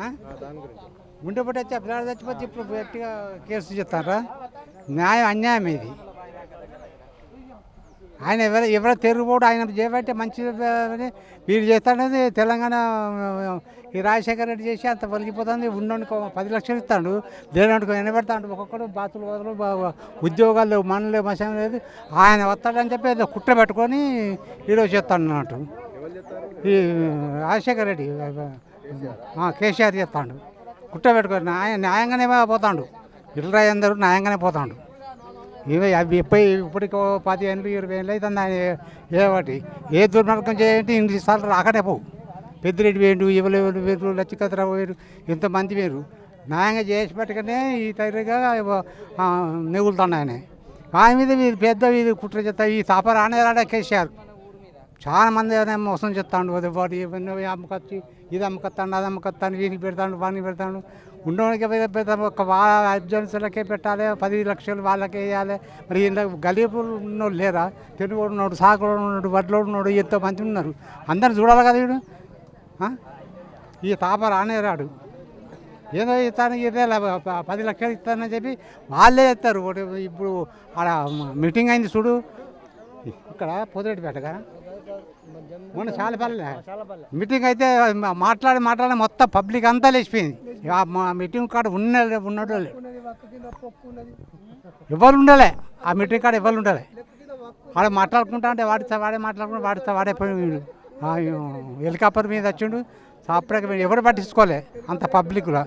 ఆ? దాని వచ్చి ఆ పిల్లలు చచ్చిపోతే ఇప్పుడు గట్టిగా కేసు చెప్తారా? న్యాయం అన్యాయం ఇది. ఆయన ఎవరు ఎవరో తిరుగుబోడు ఆయన చేయబట్టే మంచిది వీడు వీరు చేస్తాడని తెలంగాణ ఈ రాజశేఖర రెడ్డి చేసి అంత వలిగిపోతుంది ఉన్నోనికి పది లక్షలు ఇస్తాడు. లేనోనికి ఎనబెడతాడు. ఒక్కొక్కడు బాతులు వదలు ఉద్యోగాలు లేవు మన లేవు మసం లేదు. ఆయన వస్తాడని చెప్పి ఏదో కుట్ర పెట్టుకొని ఈరోజు చేస్తాడు అన్నట్టు. ఈ రాజశేఖర రెడ్డి కేసీఆర్ చేస్తాడు. కుట్ట పెట్టుకొని ఆయన న్యాయంగానే పోతాడు. ఇల్లు అందరూ న్యాయంగానే పోతాడు. ఇవి అవి ఇప్పటి ఇప్పటికి పది ఏళ్ళు ఇరవై ఏళ్ళు అవుతుంది ఆయన ఏ- వాటి. ఏ దుర్మార్గం చేయండి ఇన్ని సార్లు రాకనే పోవు. పెద్దిరెడ్డి వేరు ఇవ్వలేరు వేరు లచ్చికతరావు వేరు ఇంతమంది వేరు. న్యాయంగా చేసి పెట్టకనే ఈ తగినగా నెగులుతాడు ఆయన ఆయన మీద వీరు పెద్ద ఇది కుట్ర చేస్తా ఈ తాపరానే రాడా కేసీఆర్. చాలా మంది మోసం చెప్తాడు వాడు ఇవన్నీ అమ్మకొచ్చి ఇది అమ్మకొస్తాడు అది అమ్మకొస్తాను వీనికి పెడతాడు వానికి పెడతాడు. ఉండడానికి పెడతాను ఒక వా అర్జెన్సీలకే పెట్టాలి పది లక్షలు వాళ్ళకే వేయాలి. మరి ఇంట్లో గలీబులు ఉన్నోళ్ళు లేరా? తెలుగు ఉన్నాడు సాకుడు ఉన్నాడు వడ్లో ఉన్నాడు ఎంతో మంది ఉన్నారు. అందరు చూడాలి కదా వీడు. ఈ తాప రానే రాడు. ఏదో ఇస్తాను ఇదే పది లక్షలు ఇస్తానని చెప్పి వాళ్ళే ఇస్తారు ఒకటి ఇప్పుడు ఆడ మీటింగ్ అయింది చూడు. ఇక్కడ పొదిరెడ్డిపేటగా మొన్న చాలా పల్లె మీటింగ్ అయితే మాట్లాడి మాట్లాడి మొత్తం పబ్లిక్ అంతా లేచిపోయింది. మా మీటింగ్ కాడ ఉన్న ఉన్నాడు లేడు. ఎవరు ఉండలే. ఆ మీటింగ్ కాడ ఎవరు ఉండలే. ఆడ మాట్లాడుకుంటా అంటే వాడితే వాడే మాట్లాడుకుంటూ వాడితే వాడే పోయి హెలికాప్టర్ మీద వచ్చిండు. అప్పుడే ఎవరు పట్టించుకోలే అంత పబ్లిక్లో